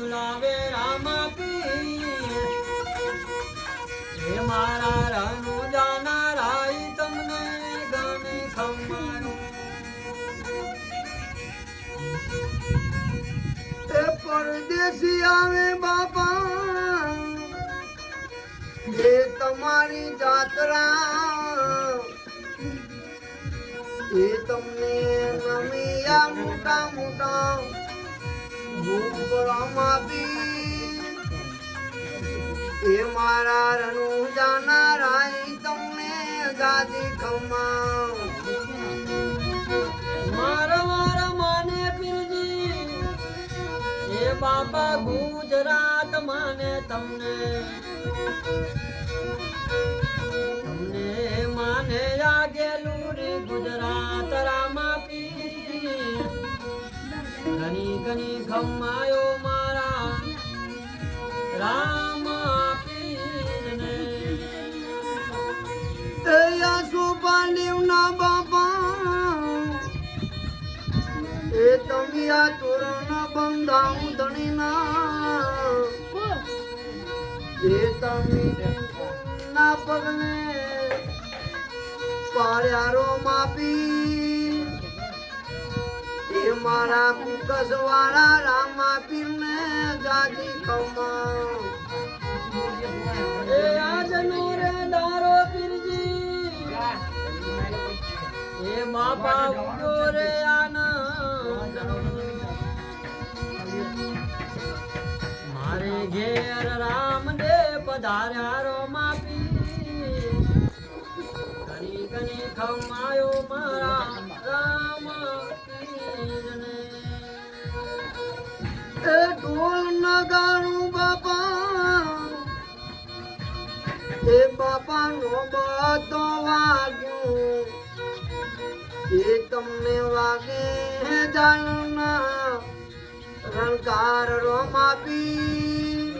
ઝુલાવે રામા પીર હે મારા રણુ જાનારા ઈ તમને ગણે ખમારું એ પરદેશી આવે બાપા જે તમારી જાત્રા. એ તમને નમિયા મોટા મોટા એ મારા રનુ જાનારાય તમને ગાદી ખમા મારા મારા માને પીરજી, એ બાપા ગુજરાત માને તમને. તમને માને આગેલું રે ગુજરાત. ઘણી ખમાયો મારા. રામ પીરને એ આસુ ના બાપા. એ તમે આ તોરણ ધણી ધણીના. એ તમે ના પગને પાર્યારો માપી મારા કુકસ વાળા રામા પીરને ગાદી ખમા એ રે દારો પીરજી. એ મા ઉડો રે મારે ઘેર રામ દે પધાર્યા રો માપી ઘણી ઘણી ખમાયો મારા એ બાપાનો બધો વાગ્યું. એ તમને વાગે જાણના રણકાર રોમાપી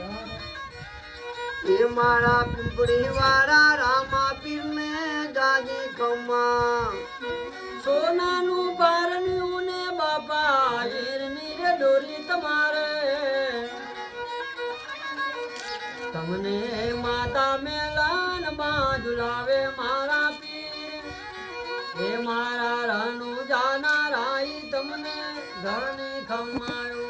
એ મારા પીપળી વાળા રામાપીર ને ગાજી કમા સોનાનું પારણ્યું ને બાપા હીરની રે ડોરી તમારે. તમને માતા માં ઝુલાવે મારા પીર. હે મારા રણુ જાના રાઈ તમને ઘણી ખમાયો.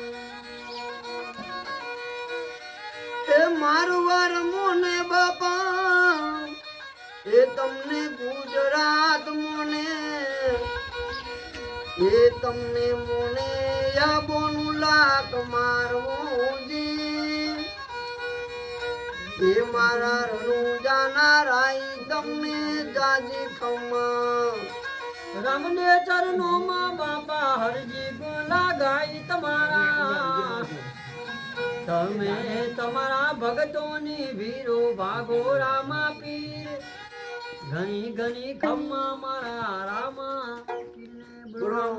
એ મારવાર મોને બાપા એ તમને ગુજરાત મોને. એ તમને મોને યાબોનું લાક મારવું એ મારા રણુ જાનારા તમને જાજી ખમા રમને ચરણોમાં બાપા હરજી બોલા ગાઈ તમારા. તમે તમારા ભગતોની વીરો ભાગો રામા પીર ઘણી ઘણી ખમ્મા મારા રામા.